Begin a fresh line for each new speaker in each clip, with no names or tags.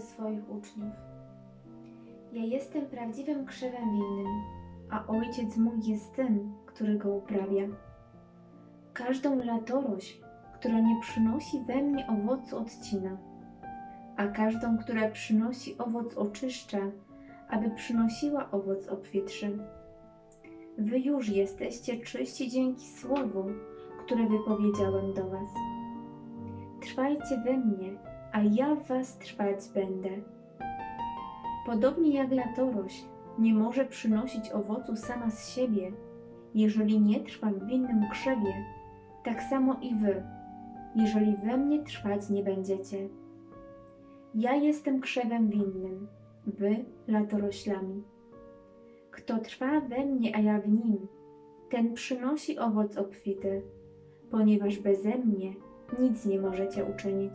swoich uczniów. Ja jestem prawdziwym krzewem winnym, a ojciec mój jest tym, który go uprawia. Każdą latorośl, która nie przynosi we mnie owocu, odcina, a każdą, która przynosi owoc, oczyszcza, aby przynosiła owoc obfitszy. Wy już jesteście czyści dzięki słowu, które wypowiedziałem do Was. Trwajcie we mnie, a ja w Was trwać będę. Podobnie jak latorośl nie może przynosić owocu sama z siebie, jeżeli nie trwa w winnym krzewie, tak samo i Wy, jeżeli we mnie trwać nie będziecie. Ja jestem krzewem winnym, Wy latoroślami. Kto trwa we mnie, a ja w nim, ten przynosi owoc obfity, ponieważ beze mnie nic nie możecie uczynić.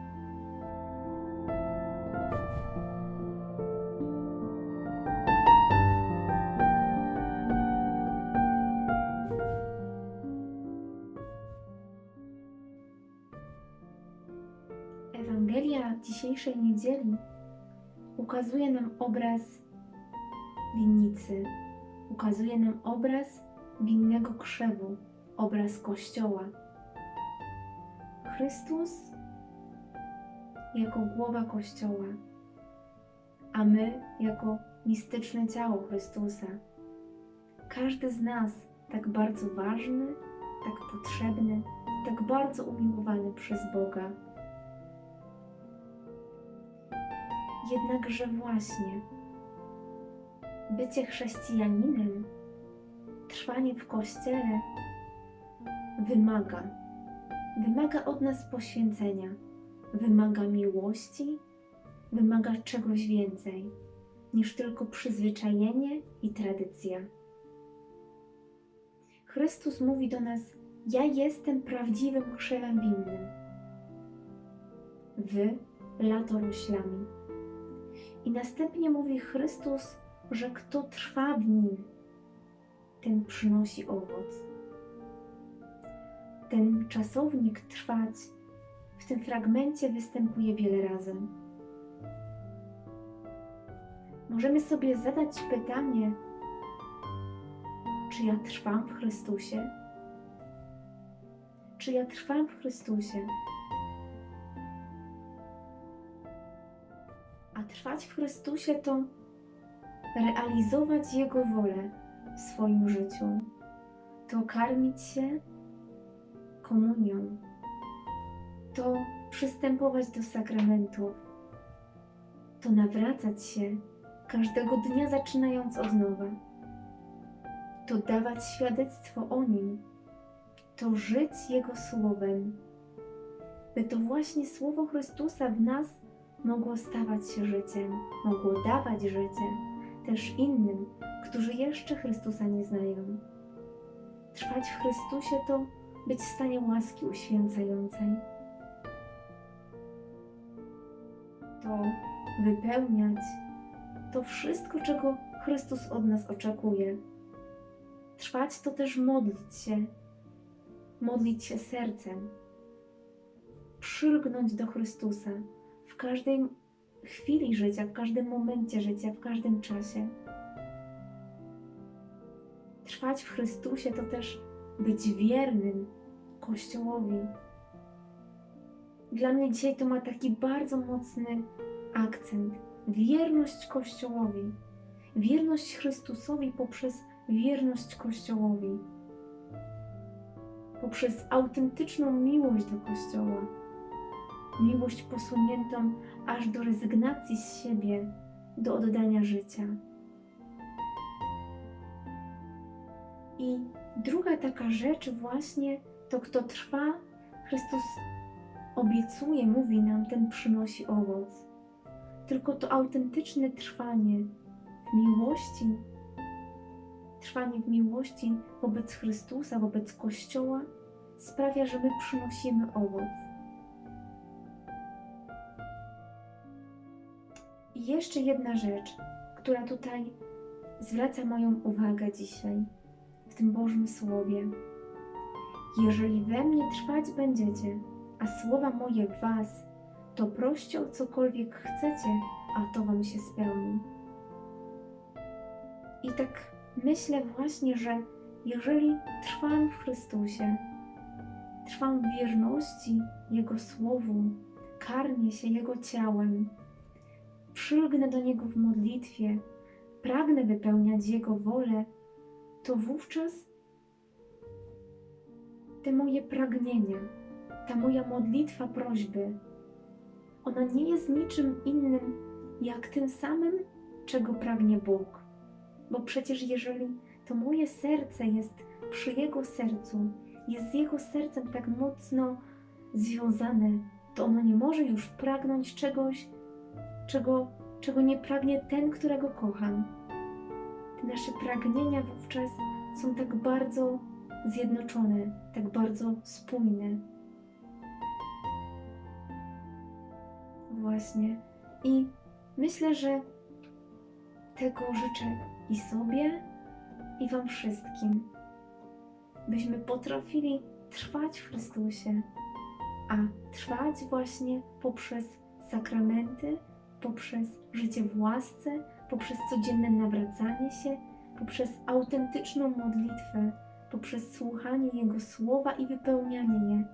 Ewangelia dzisiejszej niedzieli ukazuje nam obraz winnicy, ukazuje nam obraz winnego krzewu, obraz Kościoła. Chrystus jako głowa Kościoła, a my jako mistyczne ciało Chrystusa. Każdy z nas tak bardzo ważny, tak potrzebny, tak bardzo umiłowany przez Boga. Jednakże właśnie bycie chrześcijaninem, trwanie w kościele wymaga, wymaga od nas poświęcenia, wymaga miłości, wymaga czegoś więcej niż tylko przyzwyczajenie i tradycja. Chrystus mówi do nas: Ja jestem prawdziwym krzewem winnym. Wy latoroślami. I następnie mówi Chrystus, że kto trwa w nim, ten przynosi owoc. Ten czasownik trwać w tym fragmencie występuje wiele razy. Możemy sobie zadać pytanie, czy ja trwam w Chrystusie? Czy ja trwam w Chrystusie? Trwać w Chrystusie to realizować Jego wolę w swoim życiu, to karmić się komunią, to przystępować do sakramentów, to nawracać się każdego dnia zaczynając od nowa, to dawać świadectwo o Nim, to żyć Jego Słowem, by to właśnie Słowo Chrystusa w nas mogło stawać się życiem, mogło dawać życie też innym, którzy jeszcze Chrystusa nie znają. Trwać w Chrystusie to być w stanie łaski uświęcającej. To wypełniać to wszystko, czego Chrystus od nas oczekuje. Trwać to też modlić się, modlić się sercem, przylgnąć do Chrystusa każdej chwili życia, w każdym momencie życia, w każdym czasie. Trwać w Chrystusie to też być wiernym Kościołowi. Dla mnie dzisiaj to ma taki bardzo mocny akcent. Wierność Kościołowi. Wierność Chrystusowi poprzez wierność Kościołowi. Poprzez autentyczną miłość do Kościoła. Miłość posuniętą aż do rezygnacji z siebie, do oddania życia. I druga taka rzecz, właśnie to, kto trwa, Chrystus obiecuje, mówi nam, ten przynosi owoc. tylko to autentyczne trwanie w miłości, trwanie w miłości wobec Chrystusa, wobec Kościoła sprawia, że my przynosimy owoc. I jeszcze jedna rzecz, która tutaj zwraca moją uwagę dzisiaj w tym Bożym Słowie. Jeżeli we mnie trwać będziecie, a słowa moje w was, to proście o cokolwiek chcecie, a to wam się spełni. I tak myślę właśnie, że jeżeli trwam w Chrystusie, trwam w wierności Jego Słowu, karmię się Jego ciałem, przylgnę do Niego w modlitwie, pragnę wypełniać Jego wolę, to wówczas te moje pragnienia, ta moja modlitwa prośby, ona nie jest niczym innym jak tym samym, czego pragnie Bóg. Bo przecież jeżeli to moje serce jest przy Jego sercu, jest z Jego sercem tak mocno związane, to ono nie może już pragnąć czegoś, czego, czego nie pragnie ten, którego kocham. Te nasze pragnienia wówczas są tak bardzo zjednoczone, tak bardzo spójne. Właśnie. I myślę, że tego życzę i sobie, i Wam wszystkim, byśmy potrafili trwać w Chrystusie, a trwać właśnie poprzez sakramenty, poprzez życie w łasce, poprzez codzienne nawracanie się, poprzez autentyczną modlitwę, poprzez słuchanie Jego słowa i wypełnianie je,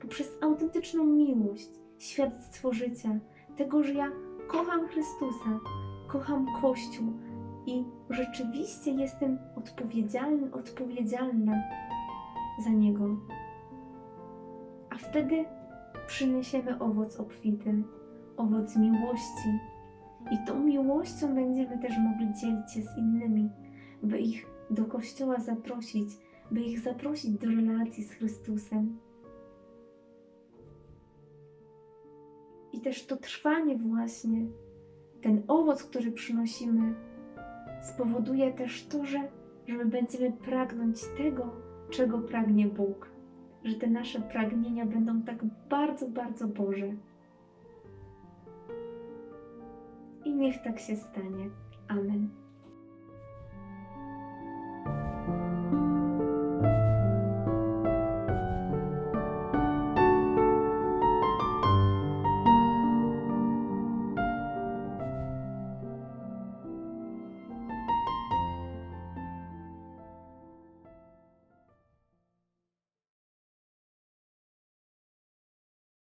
poprzez autentyczną miłość, świadectwo życia, tego, że ja kocham Chrystusa, kocham Kościół i rzeczywiście jestem odpowiedzialny, odpowiedzialna za Niego. A wtedy przyniesiemy owoc obfity, owoc miłości. I tą miłością będziemy też mogli dzielić się z innymi, by ich do Kościoła zaprosić, by ich zaprosić do relacji z Chrystusem. I też to trwanie właśnie, ten owoc, który przynosimy, spowoduje też to, że, że my będziemy pragnąć tego, czego pragnie Bóg. Że te nasze pragnienia będą tak bardzo, bardzo Boże. I niech tak się stanie. Amen.